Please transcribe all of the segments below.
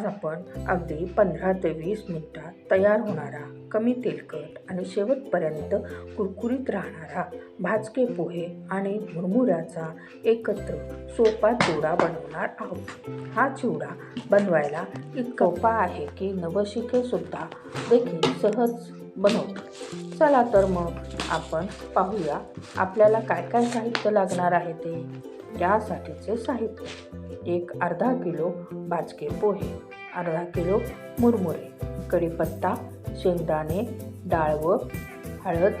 आज आपण अगदी पंधरा ते वीस मिनिटात तयार होणारा कमी तेलकट आणि शेवटपर्यंत कुरकुरीत राहणारा भाजके पोहे आणि मुरमुऱ्याचा एकत्र सोपा चिवडा बनवणार आहोत. हा चिवडा बनवायला इतका सोपा आहे की नवशिकेसुद्धा देखील सहज बनवतो. चला तर मग आपण पाहूया आपल्याला काय काय साहित्य लागणार आहे ते. यासाठीचे साहित्य. एक अर्धा किलो भाजके पोहे अर्धा किलो मुरमुरे कढीपत्ता शेंगदाणे डाळवं हळद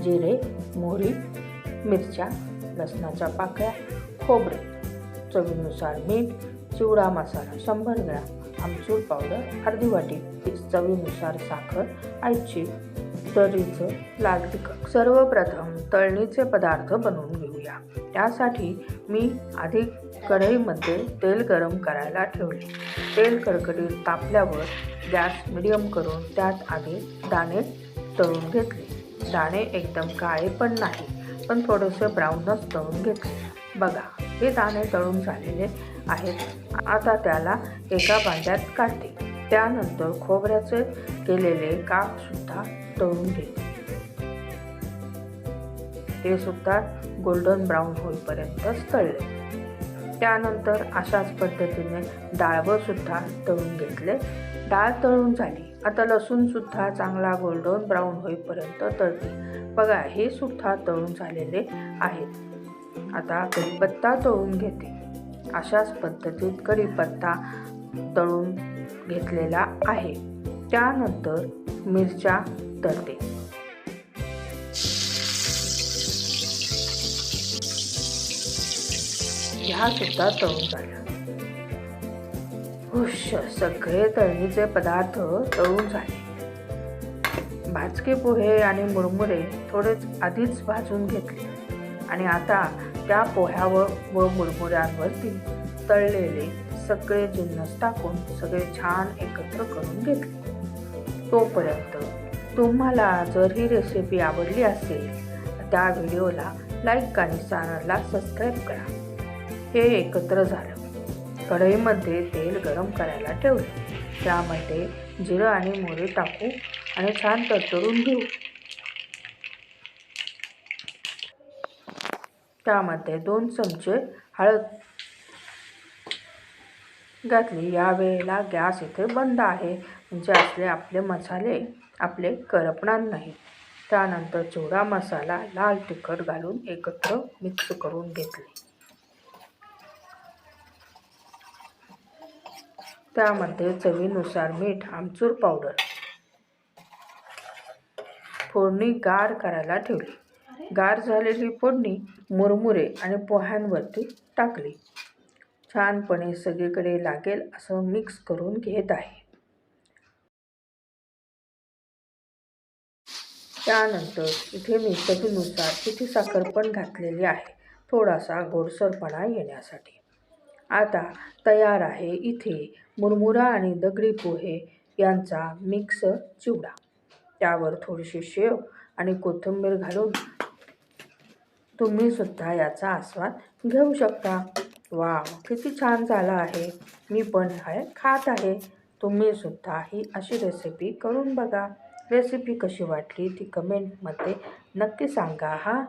जिरे मोहरी मिरच्या लसणाच्या पाकळ्या खोबरे चवीनुसार मीठ चिवडा मसाला शंभर ग्रॅम आमचूर पावडर अर्धी वाटी चवीनुसार साखर आईची तरीचं लाल तिखट सर्वप्रथम तळणीचे पदार्थ बनवून घेऊया. त्यासाठी मी आधी कढईमध्ये तेल गरम करायला ठेवले. तेल कडकडीत तापल्यावर गॅस मिडियम करून त्यात आधी दाणे तळून घेतले. दाणे एकदम काळे पण नाही पण थोडेसे ब्राऊनच तळून घेतले. बघा हे दाणे तळून झालेले आहेत. आता त्याला एका भांड्यात काढते. त्यानंतर खोबऱ्याचे केलेले कापसुद्धा तळून घेते. ते सुद्धा गोल्डन ब्राऊन होईपर्यंत तळले. त्यानंतर अशाच पद्धतीने डाळवं सुद्धा तळून घेतले. डाळ तळून झाली. आता लसूणसुद्धा चांगला गोल्डन ब्राऊन होईपर्यंत तळते. बघा हे सुद्धा तळून झालेले आहेत. आता कढीपत्ता तळून घेते. अशाच पद्धतीत कढीपत्ता तळून घेतलेला आहे. त्यानंतर मिरच्या तळते. ह्या सुद्धा तळून झाल्या हुश सगळे तळणीचे पदार्थ तळून झाले. भाजके पोहे आणि मुरमुरे थोडेच आधीच भाजून घेतले. आणि आता त्या पोह्यावर व मुरमुऱ्यांवरती तळलेले सगळे जिन्नस टाकून सगळे छान एकत्र करून घेतले. तोपर्यंत तुम्हाला जर ही रेसिपी आवडली असेल त्या व्हिडिओला लाईक आणि चॅनलला सबस्क्राईब करा. हे एकत्र झालं. कढईमध्ये तेल गरम करायला ठेवले. त्यामध्ये जिरं आणि मोहरी टाकू आणि छान तरतरून घेऊ. त्यामध्ये दोन चमचे हळद घातली. यावेळेला गॅस इथे बंद आहे. म्हणजे असले आपले मसाले आपले करपणार नाही. त्यानंतर चिवडा मसाला लाल तिखट घालून एकत्र मिक्स करून घेतले. त्यामध्ये चवीनुसार मीठ आमचूर पावडर फोडणी गार करायला ठेवली. गार झालेली फोडणी मुरमुरे आणि पोह्यांवरती टाकली. छानपणे सगळीकडे लागेल असं मिक्स करून घेत आहे. त्यानंतर इथे मी चवीनुसार किती साखर पण घातलेली आहे थोडासा गोडसरपणा येण्यासाठी. आता तयार आहे इथे मुरमुरा आणि दगडी पोहे यांचा मिक्स चिवडा. त्यावर थोडीशी शेव आणि कोथिंबीर घालून तुम्ही सुद्धा याचा आस्वाद घेऊ शकता. वा किती छान झाला आहे. मी पण हे खात आहे. तुम्ही सुद्धा ही अशी रेसिपी करून बघा. रेसिपी कशी वाटली ती कमेंटमध्ये नक्की सांगा हा.